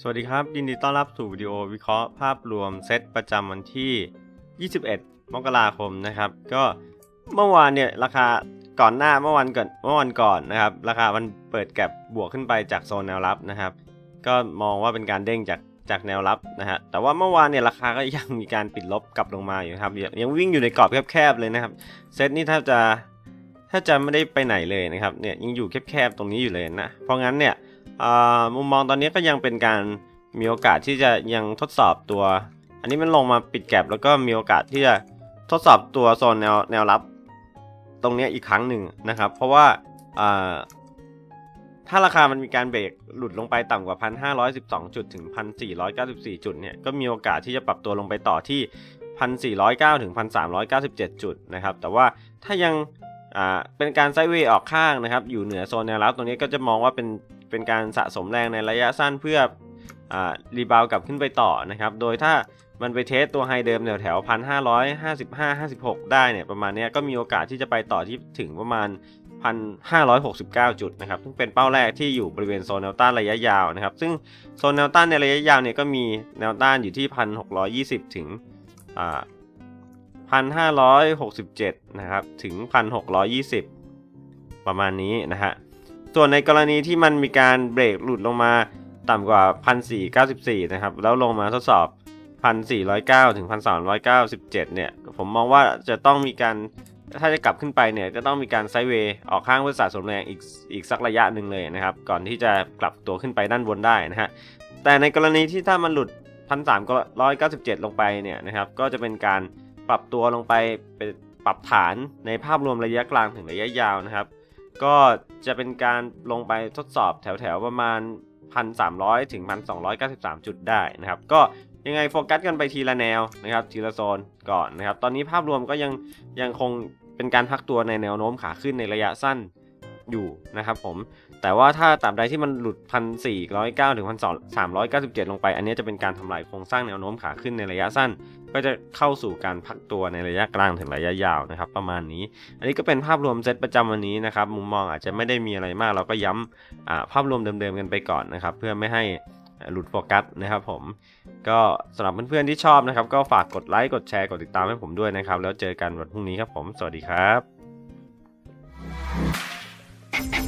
สวัสดีครับ ยินดีต้อนรับสู่วิดีโอวิเคราะห์ภาพรวมเซตประจำวันที่ 21 มกราคมนะครับ ก็เมื่อวานเนี่ยราคาก่อนหน้าเมื่อวันก่อนเมื่อวันก่อนนะครับ ราคามันเปิดแก็บบวกขึ้นไปจากโซนแนวรับนะครับ ก็มองว่าเป็นการเด้งจากจากแนวรับนะฮะแต่ว่าเมื่อวานเนี่ยราคาก็ยังมีการปิดลบกลับลงมาอยู่ครับ ยังวิ่งอยู่ในกรอบแคบๆเลยนะครับเซตนี่แทบจะแทบจะไม่ได้ไปไหนเลยนะครับเนี่ยยังอยู่แคบๆตรงนี้อยู่เลยนะเพราะงั้นเนี่ย มุมมองตอนนี้ก็ยังเป็นการมีโอกาสที่จะยังทดสอบตัว อันนี้มันลงมาปิดแก็บแล้วก็มีโอกาสที่จะทดสอบตัวโซนแนวแนวรับ ตรงนี้อีกครั้งหนึ่งนะครับ เพราะว่าถ้าราคามันมีการเบรกหลุดลงไปต่ำกว่า 1,512 จุดถึง 1,494 จุดเนี่ยก็มีโอกาสที่จะปรับตัวลงไปต่อที่ 1,409 ถึง 1,397 จุดนะครับ แต่ว่าถ้ายังเป็นการไซด์เวย์ออกข้างนะครับ อยู่เหนือโซนแนวรับตรงนี้ก็จะมองว่าเป็น เป็นการสะสมแรงในระยะสั้นเพื่ออ่ารีบาวกลับขึ้นไปต่อนะครับ โดยถ้ามันไปเทสตัวไฮเดิมแถวแถวพันห้าร้อยห้าสิบห้าห้าสิบหกได้เนี่ยประมาณนี้ก็มีโอกาสที่จะไปต่อที่ถึงประมาณพันห้าร้อยหกสิบเก้าจุดนะครับซึ่งเป็นเป้าแรกที่อยู่บริเวณโซนแนวต้านระยะยาวนะครับ ซึ่งโซนแนวต้านในระยะยาวเนี่ยก็มีแนวต้านอยู่ที่พันหกร้อยยี่สิบถึงพันห้าร้อยหกสิบเจ็ดนะครับถึงพันหกร้อยยี่สิบประมาณนี้นะฮะ ส่วนในกรณีที่มันมีการเบรกหลุดลงมาต่ำกว่า 1,494 นะครับ แล้วลงมาทดสอบ 1,409 ถึง 1,397 เนี่ย ผมมองว่าจะต้องมีการ ถ้าจะกลับขึ้นไปเนี่ย จะต้องมีการไซด์เวย์ออกข้างเพื่อสะสมแรงอีกอีกสักระยะหนึ่งเลยนะครับ ก่อนที่จะกลับตัวขึ้นไปด้านบนได้นะฮะ แต่ในกรณีที่ถ้ามันหลุด 1,397 ลงไปเนี่ยนะครับ ก็จะเป็นการปรับตัวลงไปเป็นปรับฐานในภาพรวมระยะกลางถึงระยะยาวนะครับ ก็จะเป็นการลงไปทดสอบแถวๆประมาณ 1,300 ถึง 1,293 จุดได้นะครับ ก็ยังไงโฟกัสกันไปทีละแนวนะครับ ทีละโซนก่อนนะครับ ตอนนี้ภาพรวมก็ยังยังคงเป็นการพักตัวในแนวโน้มขาขึ้นในระยะสั้น อยู่นะครับผม แต่ว่าถ้าตราบใดที่มันหลุด 1,409 ถึง 1,397 ลงไป อันนี้จะเป็นการทำลายโครงสร้างแนวโน้มขาขึ้นในระยะสั้น ก็จะเข้าสู่การพักตัวในระยะกลางถึงระยะยาวนะครับ ประมาณนี้ อันนี้ก็เป็นภาพรวมเซตประจำวันนี้นะครับมุมมองอาจจะไม่ได้มีอะไรมาก เราก็ย้ำภาพรวมเดิมๆกันไปก่อนนะครับเพื่อไม่ให้หลุดโฟกัสนะครับผม ก็สำหรับเพื่อนๆที่ชอบนะครับ ก็ฝากกดไลค์กดแชร์กดติดตามให้ผมด้วยนะครับ แล้วเจอกันวันพรุ่งนี้ครับผม สวัสดีครับ